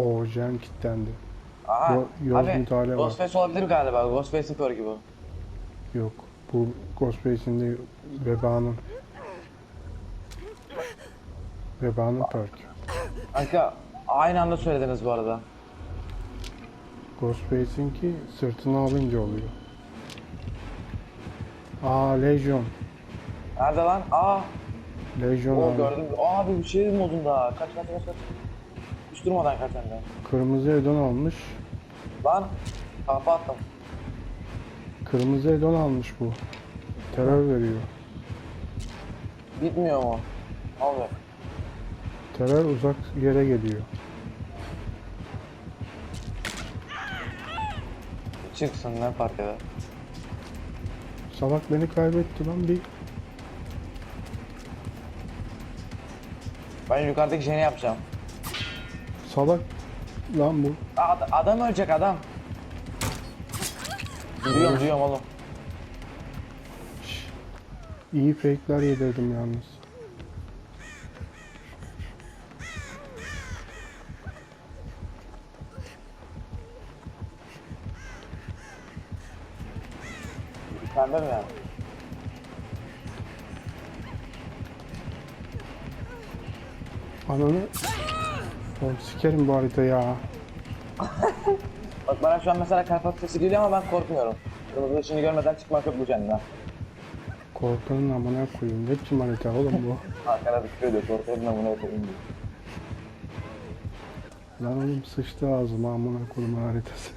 O Jen kilitlendi. Aha. Yo- yoz abi müdahale var. Ghostface olabilir galiba. Ghostface'in perk'ü bu. Yok. Bu Ghostface'in de vebanın. Vebanın perk. Kanka aynı anda söylediniz bu arada. Ghostface'inki sırtına alınca oluyor. Aa Legion. Nerede lan? Aa. Legion O abi. gördüm. Abi bir şey modunda. Kaç kaç kaç kaç. Hiç durmadan kaç hem de. Kırmızı Edon almış. Lan. Kafa attım. Kırmızı Edon almış bu. Terör veriyor. Bitmiyor mu? Ne oluyor? Terör uzak yere geliyor. Çıksın ne fark eder. Salak beni kaybetti lan bir. Ben yukarıdaki şeyini yapacağım. Salak lan bu. Ad- adam ölecek adam. Duyuyorum duyuyorum oğlum. İyi fake'ler yedirdim yalnız. Sende mi yani? Ananı... Sikerim bu harita ya. Bak bana şu an mesela kalp sesi geliyor ama ben korkmuyorum. Kırmızı ışını görmeden çıkmak yok bu cennetten. Korkanın amına koyayım. Ne biçim harita oğlum bu? Arkana dikkat ediyor. Korkarım da buna yapayım diyor. Lan oğlum sıçtı ağzıma amına koyayım haritası.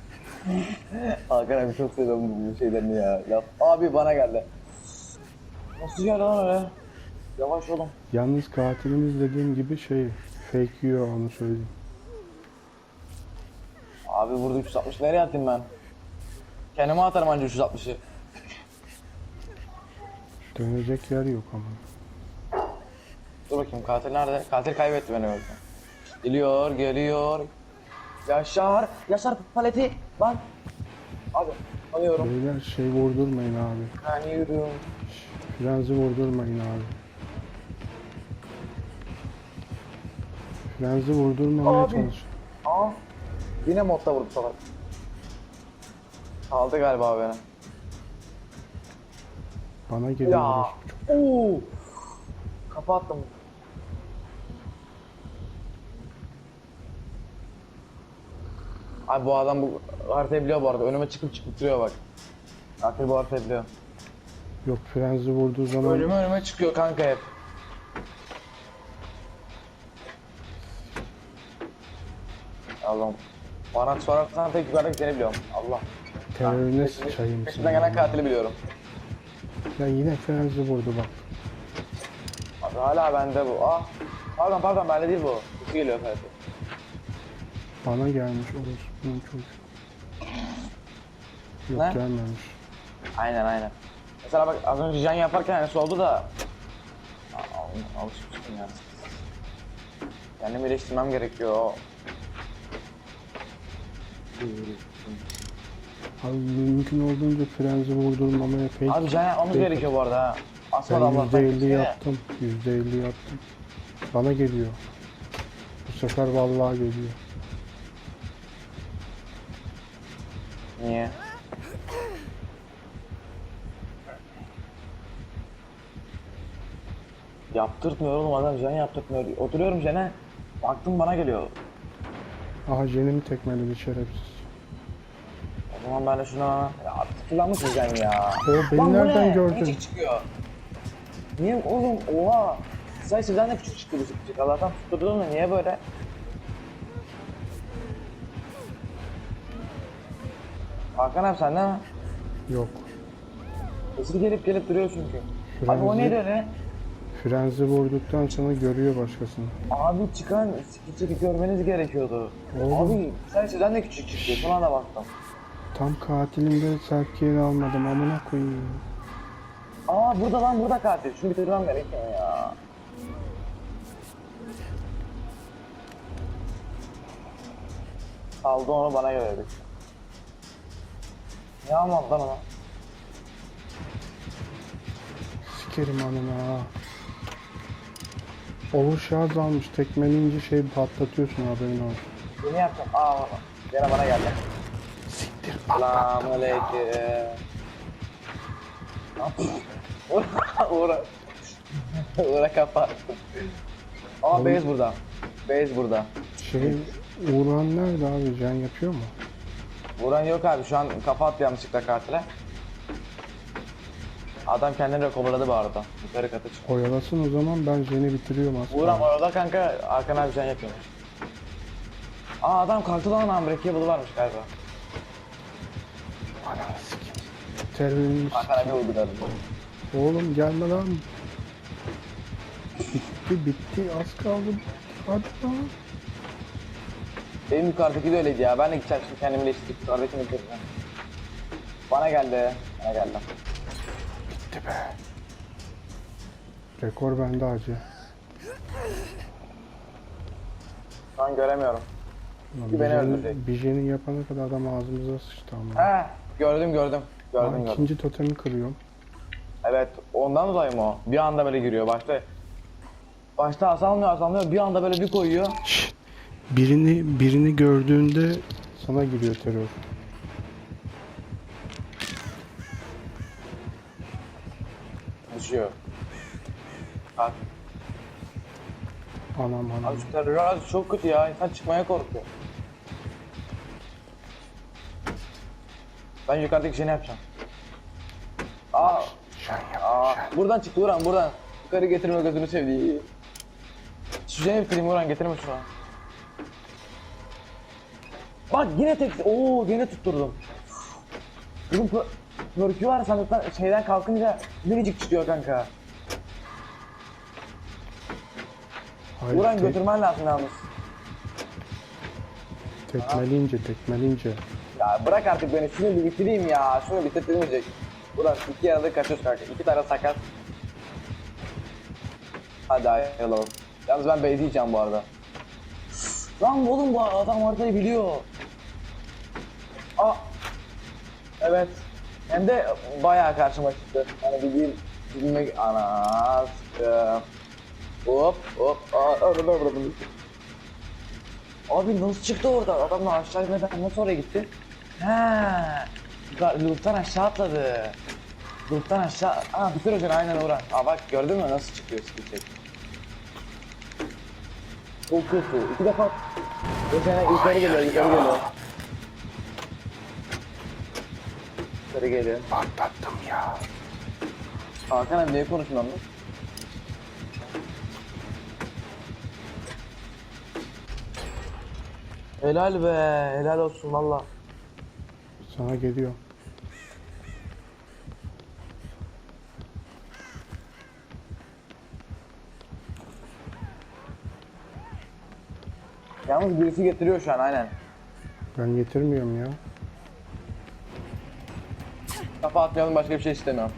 Hakan abi çok seviyorum bu şeylerini ya. Laf. Abi bana geldi. Nasıl geldi lan öyle? Yavaş oğlum. Yalnız katilimiz dediğim gibi şey fake yiyor onu söyleyeyim. Abi burada 360 nereye attım ben? Kendime atarım anca 360'ı. Dönecek yer yok ama. Dur bakayım katil nerede? Katil kaybetti beni öyle. Geliyor, geliyor. Yaşar, Yaşar paleti. Lan. Abi, alıyorum. Beyler şey vurdurmayın abi. Ben yürüyorum. Frenzi vurdurmayın abi. Frenzi vurdurmamaya Abi. çalış. Aa, yine modda vurdu salak. Aldı galiba beni. Bana geliyor Ya. Oo. Kapattım. Abi bu adam bu haritayı biliyor bu arada. Önüme çıkıp çıkıp duruyor bak. Katil bu haritayı biliyor. Yok frenzi vurduğu zaman Önüme önüme çıkıyor kanka hep. Allah'ım. Bana sorarsan tek yukarıdaki seni biliyorum. Allah. terörüne sıçayım Peşinden gelen katili biliyorum. Ya yine frenzi vurdu bak. Abi hala bende bu. Ah. Pardon pardon bende değil bu. Kutu geliyor katil. Bana gelmiş orospunun çocuğu. Yok Ne? gelmemiş. Aynen aynen. Mesela bak az önce can yaparken hani oldu da Aa, alışmıştım ya. Kendimi iyileştirmem gerekiyor. Abi mümkün olduğunca frenzi vurdurmamaya pek... Abi can yapmamız pek- gerekiyor bu arada ha. Ben Asmadan Allah'tan. %50 kimseye. yaptım. %50 yaptım. Bana geliyor. Bu sefer vallahi geliyor. Niye? Yaptırtmıyor oğlum adam can yaptırtmıyor. Oturuyorum jene. Baktım bana geliyor. Aha jenimi tekmeledi şerefsiz. O zaman ben de şuna... Ya tıklamış can ya. O beni Lan bu nereden ne? gördün? Küçük çıkıyor. Niye oğlum oha. Say sizden de küçük çıktı bu küçük. Allah'tan tutturdun da niye böyle? Hakan abi sende mi? Yok. Hızlı gelip gelip duruyor çünkü. Abi o Frenzi, neydi öyle? frenzi vurduktan sonra görüyor başkasını. Abi çıkan küçük görmeniz gerekiyordu. Oğlum. Abi sen sizden de küçük çıktı. Son anda baktım. Tam katilimde serkiye almadım amına koyayım. Aa burada lan burada katil. Şunu bitirmem gerekiyor ya. Aldı onu bana göre. Ne almadı lan ona? Sikerim anına ha. Overcharge almış. Tekmeleyince şey patlatıyorsun haberin olsun. Yeni yapacağım. Aa gene bana geldi. Siktir. Selamünaleyküm. Uğra, uğra. Uğra kapat. Aa base burada. Base burada. Şey Uğran nerede abi? Can yapıyor mu? Uğran yok abi şu an kafa attı yanlışlıkla katile. Adam kendini kovaladı bu arada. Yukarı kata çık. Oyalasın o zaman ben Jen'i bitiriyorum aslında. Uğran orada kanka Hakan abi can yapıyormuş. Aa adam kalktı lan Unbreakable varmış galiba. Ananı sikeyim. Hakan abi uyguladı. Oğlum gelme lan. Bitti bitti az kaldı. Hadi lan. Benim yukarıdaki de öyleydi ya. Ben de gideceğim şimdi kendimi iyileştirip yukarıdakini bitireceğim. Bana geldi. Bana geldi. Bitti be. Rekor bende acı. Şu an göremiyorum. Lan Bir beni öldürecek. Bir Jen'i yapana kadar adam ağzımıza sıçtı ama. He gördüm gördüm. Gördüm Ben gördüm. ikinci totemi kırıyorum. Evet ondan dolayı mı o? Bir anda böyle giriyor başta. Başta asalmıyor asalmıyor bir anda böyle bir koyuyor. Şşt. Birini birini gördüğünde sana giriyor terör. Düşüyor. Bak Anam anam. abi şu terör çok kötü ya insan çıkmaya korkuyor. Ben yukarıdaki şeyini yapacağım. Aa, Şen yap. aa buradan çıktı Uğran buradan. Yukarı getirme gözünü sevdiği. Şeyi bitireyim Uğran getirme şunu. Bak yine tek, ooo yine tutturdum. Bunun pö- pörkü var sandıktan şeyden kalkınca minicik çıkıyor kanka. Hayır, Uğran tek- götürmen lazım yalnız. tekmeleyince tekmeleyince. Ya bırak artık beni şunu bitireyim ya. Şunu bitirtmeyecek. Ulan iki yarıda kaçıyoruz kanka. İki tane sakat. Hadi ayrılalım. Yalnız ben base yiyeceğim bu arada. Lan oğlum bu adam haritayı biliyor. Aa. Evet. Hem de bayağı karşıma çıktı. Hani bildiğin bilmek ana sıkı. Hop hop. Aa. Abi nasıl çıktı orada? Adamla aşağı inmeden nasıl oraya gitti? Ha, Loot'tan aşağı atladı. Loot'tan aşağı... Aa bitir hocam aynen Orhan. Aa bak gördün mü nasıl çıkıyor skill check. Çok kötü. İki defa... Geçene yukarı geliyor, yukarı geliyor. Yukarı geliyor. Patlattım ya. Hakan abi niye konuşmuyorsun lan? Helal be, helal olsun valla. Sana geliyor. Yalnız birisi getiriyor şu an aynen. Ben getirmiyorum ya. Kafa atmayalım başka bir şey istemiyorum.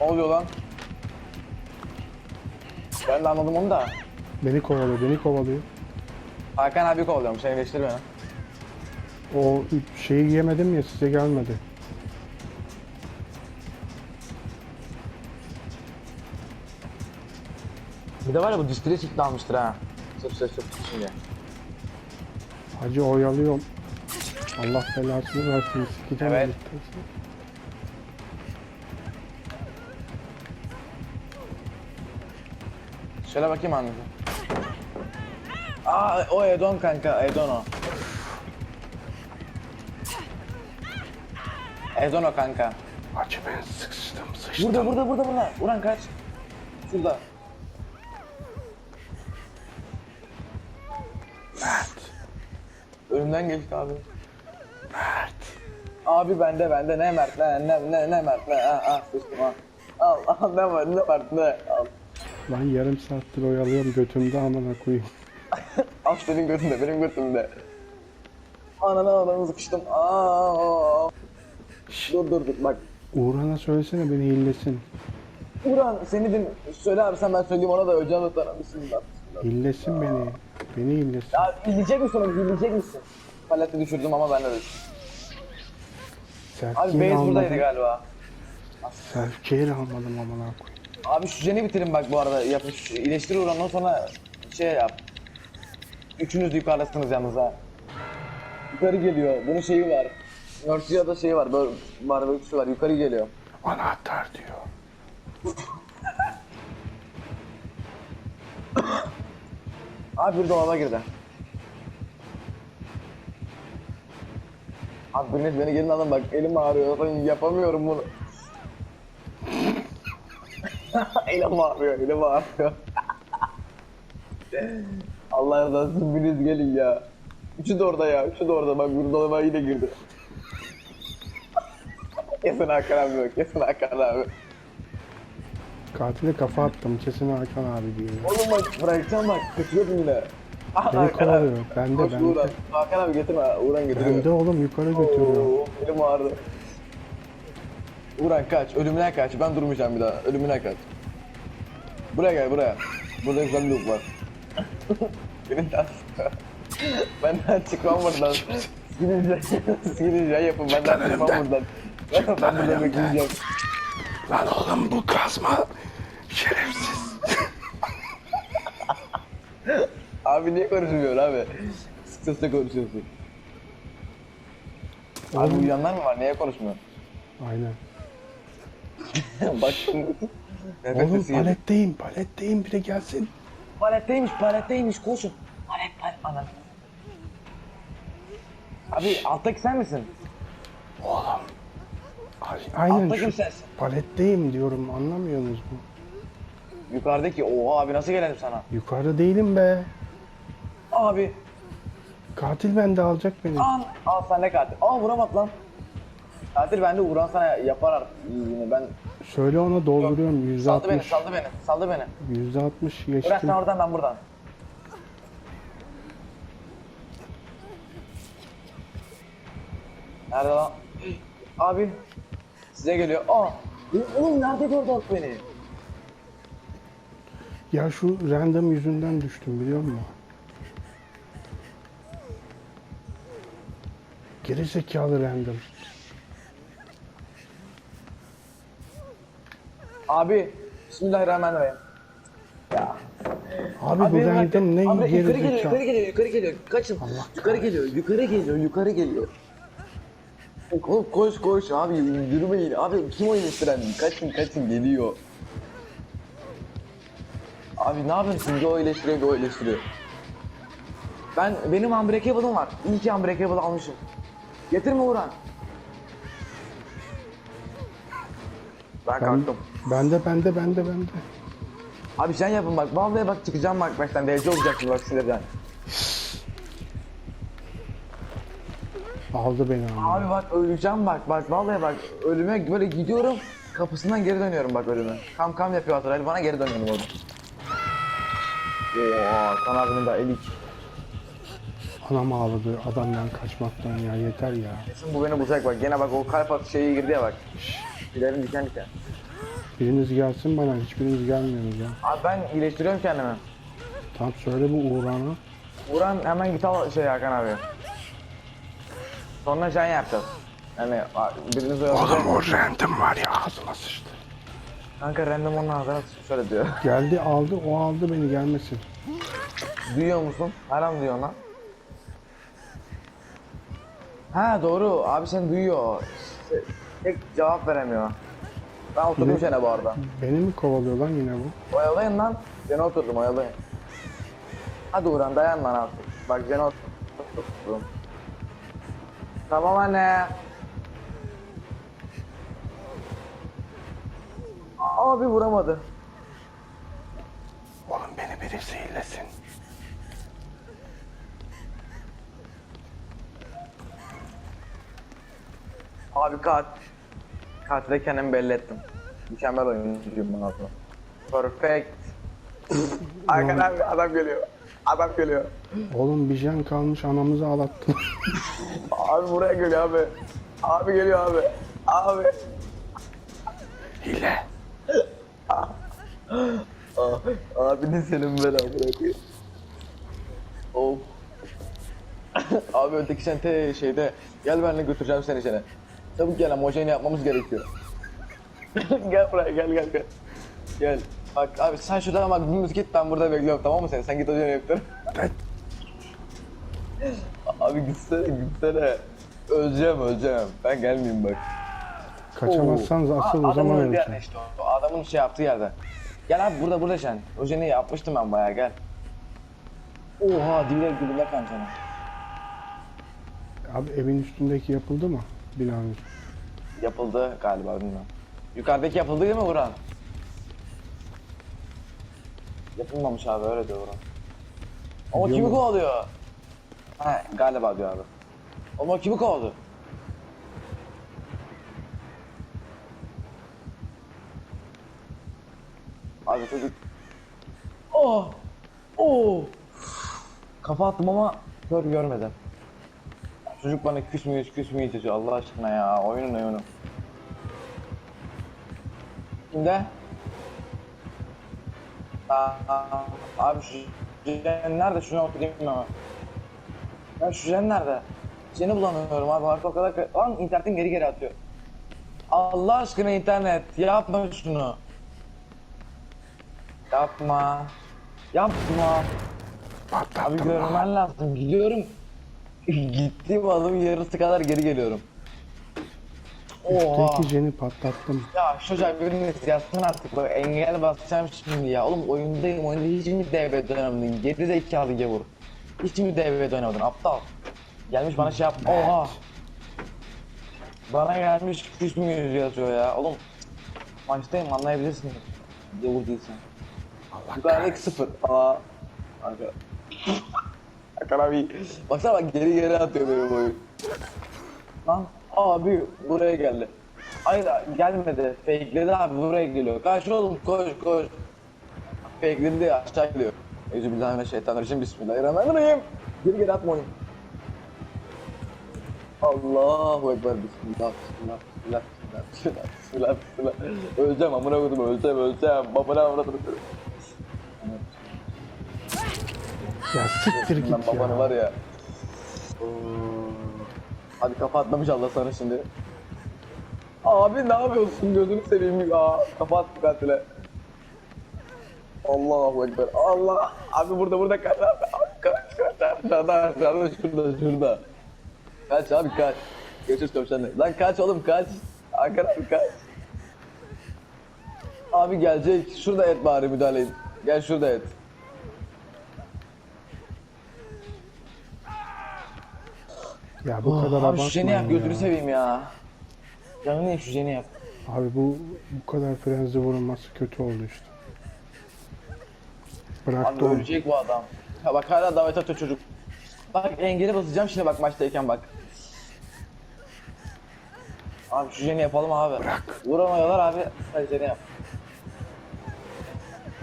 Ne oluyor lan? Ben de anladım onu da. Beni kovalıyor, beni kovalıyor. Hakan abi kovalıyorum, seni geçtir beni. O şeyi yemedim ya size gelmedi. Bir de var ya bu distire çıktı almıştır ha. Sırf ses yok şimdi. Hacı oyalıyorum. Allah belasını versin. Sikeceğim Evet. bittiyse. Şöyle bakayım anladım. Aa o Edon kanka, Edon o. Edon o kanka. Hacı ben sıkıştım sıçtım. Burada burada burada burada. Ulan kaç. Şurada. Mert. Önümden geçti abi. Mert. Abi bende bende ne Mert ne ne ne ne Mert ne ah ah sıçtım ah. Al al ne var ne Mert ne al. Lan yarım saattir oyalıyorum götümde amına koyayım. Al senin götünde benim götümde. Ananı ağlanı sıkıştım. Aa. Dur dur dur bak. Uğran'a söylesene beni illesin. Ulan seni din söyle abi sen ben söyleyeyim ona da öleceğim de sana bismillah. İllesin beni. Beni illesin. Ya bilecek misin onu bilecek misin? Paleti düşürdüm ama ben de düştüm. Abi Serkiye'yi base buradaydı galiba. Serkiye'yi almadım amına koyayım. Abi şu jeni bitirin bak bu arada yapın şu iyileştir ondan sonra şey yap. Üçünüz yukarıdasınız yalnız ha. Yukarı geliyor. Bunun şeyi var. Mercy'de şeyi var. Böyle barbeküsü var. Yukarı geliyor. Anahtar diyor. Abi bir dolaba girdi. Abi biriniz beni gelin alın bak elim ağrıyor. Ben yapamıyorum bunu. elim ağrıyor, elim ağrıyor. Allah razı olsun biriniz gelin ya. Üçü de orada ya, üçü de orada. Bak bir dolaba yine girdi. kesin Hakan abi yok, kesin Hakan abi. Katile kafa attım. Kesin Hakan abi diyor. Oğlum bak bırakacağım bak, kaçıyordum yine. Ah, Beni Hakan abi. kovalıyor. Bende Koş bende. Uğran. Hakan abi getirme, Uğran getiriyor. Bende oğlum yukarı götürüyor. Oo, elim ağrıdı. Uğran kaç, ölümüne kaç. Ben durmayacağım bir daha. Ölümüne kaç. Buraya gel buraya. Burada güzel bir loop var. Birinden Benden çıkmam buradan. Gidince, gidince yapın. Benden çıkmam buradan. Ben burada bekleyeceğim. Lan oğlum bu kazma şerefsiz. Abi niye konuşmuyor abi? Sık sesle konuşuyorsun. Abi uyuyanlar mı var? Niye konuşmuyor? Aynen. Bak şimdi. Oğlum paletteyim paletteyim biri gelsin. Paletteymiş, paletteymiş. Koşun. Palet, palet. Anan. Abi alttaki sen misin? Ay- Aynen Alttaki şu sensin. paletteyim diyorum anlamıyor musunuz bu? Yukarıdaki. Oha abi nasıl gelelim sana? Yukarı değilim be. Abi. Katil bende alacak beni. Al. Al sen ne katil? Aa vuramadı lan. Katil bende vuran sana yapar artık. Yine ben Söyle ona dolduruyorum. Yüzde saldı beni, saldı beni, saldı beni. Yüzde altmış Bırak geçtim. sen oradan ben buradan. Nerede lan? Abi. Size geliyor. Aa. Oğlum nerede gördü beni? Ya şu random yüzünden düştüm biliyor musun? Geri zekalı random. Abi. Bismillahirrahmanirrahim. Ya. Abi, Abi bu random ne Abi geri yukarı geliyor, yukarı geliyor, yukarı geliyor. Kaçın. yukarı geliyor, yukarı geliyor, yukarı geliyor. Koş koş koş abi yürümeyin. Abi kim o iyileştiren? Kaçın kaçın geliyor. Abi ne yapıyorsun? Bir o iyileştiriyor, bir o. Ben benim unbreakable'ım var. İyi ki unbreakable almışım. Getirme Uğran. Ben Ben, kalktım. bende bende bende bende. Abi sen yapın bak. Vallahi bak çıkacağım bak baştan. DC olacaksın bak sinirden. Aldı beni abi. Abi bak öleceğim bak bak vallahi bak ölüme böyle gidiyorum kapısından geri dönüyorum bak ölüme. Kam kam yapıyor Atıraylı bana geri dönüyorum orada. Oo kan abinin de elik. Anam ağladı adamdan kaçmaktan ya yeter ya. Kesin bu beni bulacak bak gene bak o kalp atı şeyi girdi ya bak. Tüylerim diken diken. Biriniz gelsin bana hiçbiriniz gelmiyorsunuz ya. Abi ben iyileştiriyorum kendimi. Tam söyle bu Uğran'a. Uğran hemen git al şey Hakan abi. Sonra can yapacağız. Yani biriniz oyalayacak. o random var ya ağzıma sıçtı. Kanka random onun ağzına sıçmış şöyle diyor. Geldi aldı o aldı beni gelmesin. Duyuyor musun? Hala mı duyuyorsun lan? Ha doğru. Abi sen duyuyor. Tek cevap veremiyor. Ben oturdum Ne? sene bu arada. Beni mi kovalıyor lan yine bu? Oyalayın lan. Seni oturdum oyalayın. Hadi Uğran dayan lan artık. Bak seni oturdum. Tamam anne. Abi vuramadı. Oğlum beni birisi iyilesin. Abi kat. Katile kendimi belli ettim. Mükemmel oyuncuyum ben aslında. Perfect. Hakan abi adam geliyor. Adam geliyor. Oğlum bir jen kalmış anamızı ağlattın. Abi buraya geliyor abi. Abi geliyor abi. Abi. Hile. Abi ne senin ben bırakıyor. Of. abi öteki sen te şeyde gel benimle götüreceğim seni seni. Çabuk gel ama hocayını yapmamız gerekiyor. gel buraya gel gel gel. Gel. Bak abi sen şuradan bak dümdüz git ben burada bekliyorum tamam mı sen? Sen git hocam yaptır. Abi gitsene gitsene. Öleceğim öleceğim. Ben gelmeyeyim bak. Kaçamazsanız asıl o zaman yerde öleceğim. işte o. Adamın şey yaptığı yerde. Gel abi burada burada sen. Jeni yapmıştım ben bayağı gel. Oha dibine dibine kancana. Abi evin üstündeki yapıldı mı? Binanın. Yapıldı galiba bilmiyorum. Yukarıdaki yapıldı değil mi Vuran? Yapılmamış abi öyle diyor Vuran. Ama kimi mu? kovalıyor? Ha galiba diyor abi. Ama kimi kovalıyor? Abi çocuk... Oh! Oh! Kafa attım ama kör görmedim. Çocuk bana küs müyüz küs müyüz yazıyor Allah aşkına ya oyunun oyunu. Kimde? Aa, abi şu Jen nerede? Şuna oturayım ama. Ya şu Jen nerede? Jen'i bulamıyorum abi harita o kadar... Lan internetin geri geri atıyor. Allah aşkına internet yapma şunu. Yapma. Yapma. Abi görmen lazım. Gidiyorum. Gittiğim adım yarısı kadar geri geliyorum. Oha. Üstteki jeni patlattım. Ya çocuğa biriniz yazsın artık bak engel basacağım şimdi ya. Oğlum oyundayım oyunda hiç mi DB dönemedin? Geri zekalı gavur. Hiç mi DB dönemedin aptal? Gelmiş bana şey yap. Oha. Bana gelmiş küs müyüz yazıyor ya. Oğlum maçtayım anlayabilirsin. Gavur değilsin. Allah Yukarıdaki sıfır. Aa. Kanka. Hakan abi. Baksana bak geri geri atıyor benim oyun. Lan abi buraya geldi. Hayır gelmedi. Fakeledi abi buraya geliyor. Kaç oğlum koş koş. Fakeledi aşağı gidiyor. Euzubillahimineşşeytanirracim. Bismillahirrahmanirrahim. Geri geri atma oyun. Allahu Ekber. Bismillah. Bismillah. Bismillah. Bismillah. Bismillah. Bismillah. Öleceğim amına koydum öleceğim öleceğim. Babana amına koydum. Ya siktir Lan git babanı ya. var ya. Oo. Hadi kafa atlamış Allah sana şimdi. Abi ne yapıyorsun gözünü seveyim ya. Kafa attı katile. Allahu Ekber. Allah. Abi burada burada kaç abi. Abi Kaç kaç. Aşağıda aşağıda şurada şurada. Kaç abi kaç. Görüşürüz tavşanla. Lan kaç oğlum kaç. Hakan abi kaç. Abi gelecek. Şurada et bari müdahale et. Gel şurada et. Ya bu kadar Abi abartmayın şu jeni yap gözünü ya. seveyim ya. Canını ye şu jeni yap. Abi bu bu kadar frenzi vurulması kötü oldu işte. Abi Bıraktı onu. ölecek bu adam. Ha bak hala davet atıyor çocuk. Bak engeli basacağım şimdi bak maçtayken bak. Abi şu jeni yapalım abi. Bırak. Vuramıyorlar abi. Hadi jeni yap.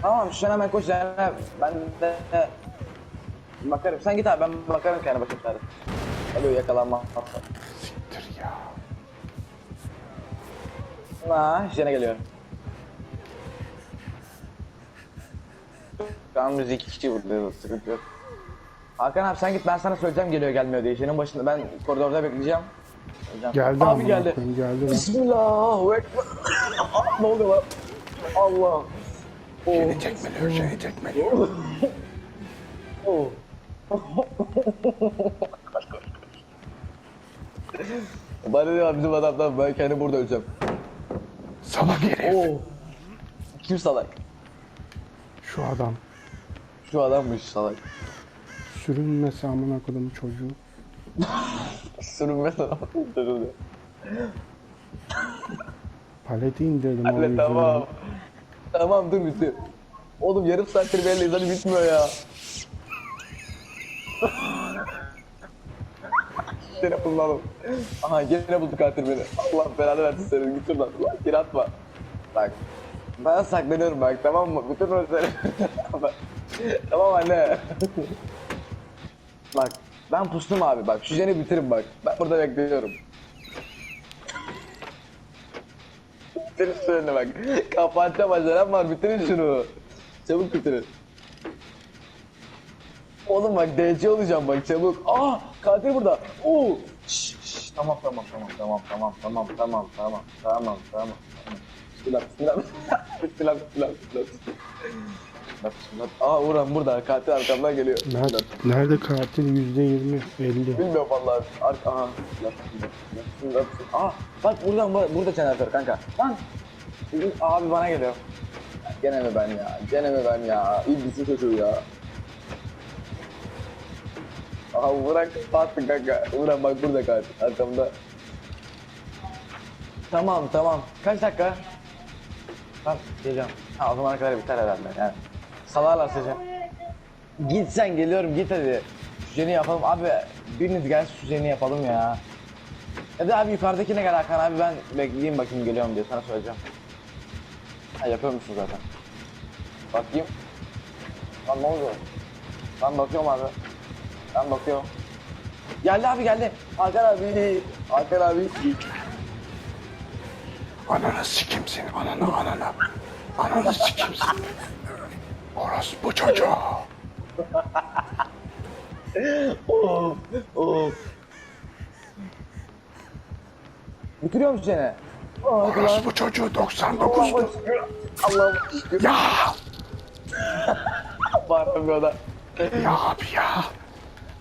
Tamam şu jeni hemen koş jeni yap. Ben de bakarım. Sen git abi ben bakarım kendi başım. Alo yakalanma. Siktir ya. Ha, jene geliyor. Biz iki kişi buradayız, sıkıntı yok. Hakan abi sen git ben sana söyleyeceğim geliyor gelmiyor diye. Senin başında ben koridorda bekleyeceğim. Geldi abi geldi. koyayım, geldi lan. Bismillah. Ekber. Ah, ne oluyor lan? Allah. Oh. Jeni tekmeliyor. Oh. Bana diyor bizim adamdan ben kendi burada öleceğim. Salak herif. Oh. Kim salak? Şu adam. Şu adammış salak. Sürünmese amına koydum çocuğu. Sürünme sana. Paleti indirdim Anne yüzden. tamam. Tamam dur bitir. Oğlum yarım saattir belli hadi bitmiyor ya. Gene bulalım. Aha gene buldu katil beni. Allah belanı versin seni git şuradan. Lan geri atma. Bak. Ben saklanıyorum bak tamam mı? Bütün özleri. tamam anne. bak. Ben pustum abi bak. Şu jeni bitirin bak. Ben burada bekliyorum. Bitirin şunu bak. Kapatacağım acelem var bitirin şunu. Çabuk bitirin. Oğlum bak DC olacağım bak çabuk. Aa katil burada. Oo. Şş, şş, tamam tamam tamam tamam tamam tamam tamam tamam tamam tamam. Bismillah, bismillah. Bismillah, bismillah, bismillah. Bismillah, bismillah. Aa Uğran burada. Katil arkamdan geliyor. Nerede, nerede katil? Yüzde yirmi, elli. Bilmiyorum vallahi. Ar aha. Bismillah, bismillah, bismillah, bismillah. Aa bak buradan bu- burada jeneratör kanka. Lan. Abi bana geliyor. Gene mi ben ya? Gene mi ben ya? İblisi çocuğu ya. Aha bırak attın kanka. Uğran bak burada katil. Arkamda. Tamam tamam. Kaç dakika? Tamam geliyorum. Ha o zamana kadar biter herhalde yani. Salarlar sizi. Git sen geliyorum git hadi. Süzeni yapalım abi. Biriniz gelsin süzeni yapalım ya. Hadi abi yukarıdakine gel Hakan abi ben bekleyeyim bakayım geliyorum diye sana söyleyeceğim. Ha yapıyor musun zaten? Bakayım. Lan ne oldu? Ben bakıyorum abi. Ben bakıyorum. Geldi abi geldi. Hakan abi. Hakan abi. Ananı sikim seni, ananı, ananı. Ananı sikim seni. Orası bu çocuğu. Of, of. Bitiriyor musun seni? Orası bu çocuğu 99'du. Allah'ım şükür. Ya, Bağıramıyor da. ya abi ya.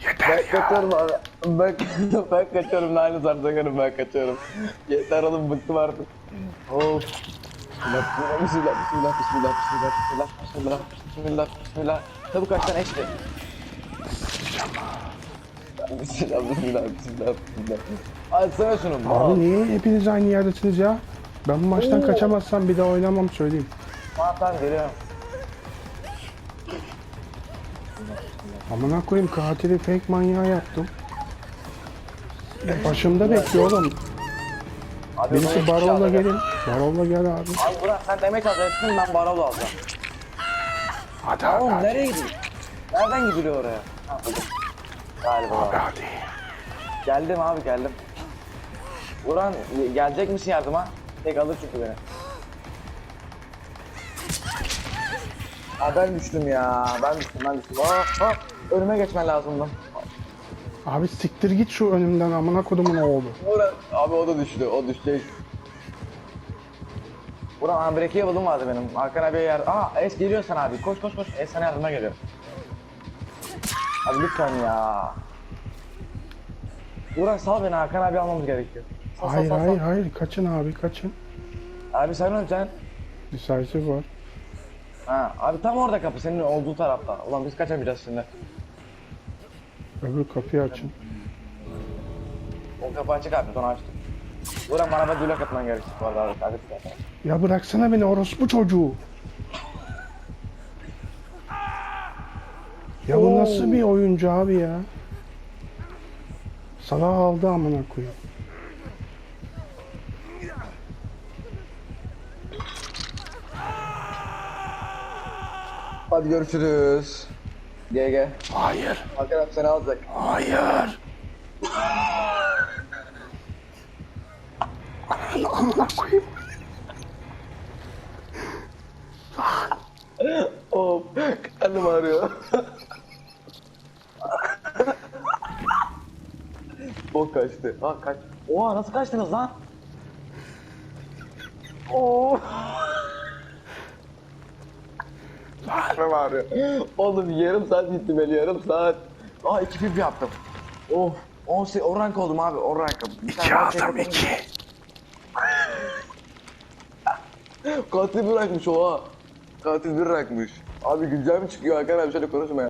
Yeter Ben ya. kaçıyorum abi. Ben, ben kaçıyorum. Lanet sarsakarım ben kaçıyorum. Yeter oğlum bıktım artık. Of. Bismillah, bismillah, bismillah, bismillah, bismillah, bismillah, bismillah, bismillah. Çabuk kaç tane eşli. Bismillah, bismillah, bismillah, bismillah. Açsana şunu. Abi niye hepiniz aynı yerdesiniz ya? Ben bu maçtan kaçamazsam bir daha oynamam söyleyeyim. Tamam tamam geliyorum. Amına koyayım katili fake manyağı yaptım. Başımda bekliyor oğlum. Abi Birisi barolla gelin. Barolla gel abi. Abi Burak sen demek alacaksın ben barol alacağım. Hadi Oğlum abi. nereye gidiyor? Nereden gidiliyor oraya? Ha, buldum. Galiba. abi. Hadi. Geldim abi geldim. Buran gelecek misin yardıma? Tek alır çünkü beni. Aa ben düştüm ya. Ben düştüm ben düştüm. Aa, aa, önüme geçmen lazımdı. Abi siktir git şu önümden amına kodumun oğlu. Buran abi o da düştü. O düşecek. Buran unbreakable vardı benim. Hakan abiye yer. Aa Es geliyor sana abi. Koş koş koş. Es sana yardıma geliyor. Abi lütfen ya. Buran sal beni Hakan abi almamız gerekiyor. Sal, sal, Hayır sal, sal. hayır hayır kaçın abi kaçın. Abi sen öleceksin. Decisive var. Ha, abi tam orada kapı senin olduğu tarafta. Ulan biz kaçamayacağız şimdi. Öbür kapıyı açın. O kapı açık abi onu açtık. Bana bir blok atman gerekecek bu arada abi. Hadi zaten. Ya bıraksana beni orospu çocuğu. Ya bu nasıl bir oyuncu abi ya? Salah aldı amına koyayım. Hadi görüşürüz. GG. Hayır, abi seni alacak. hayır. Ananı amına koyayım. Of karnım ağrıyor. Bok kaçtı. Ha kaç. Oha nasıl kaçtınız lan? Oo. Karnım ağrıyor. Oğlum yarım saat gitti beni yarım saat. Aa iki pip yaptım. Of. 10 o rank oldum abi o rank. İki adam iki. Katil bir rankmış oha. Katil bir rankmış. Abi güncel mi çıkıyor Hakan abi şöyle konuşma ya.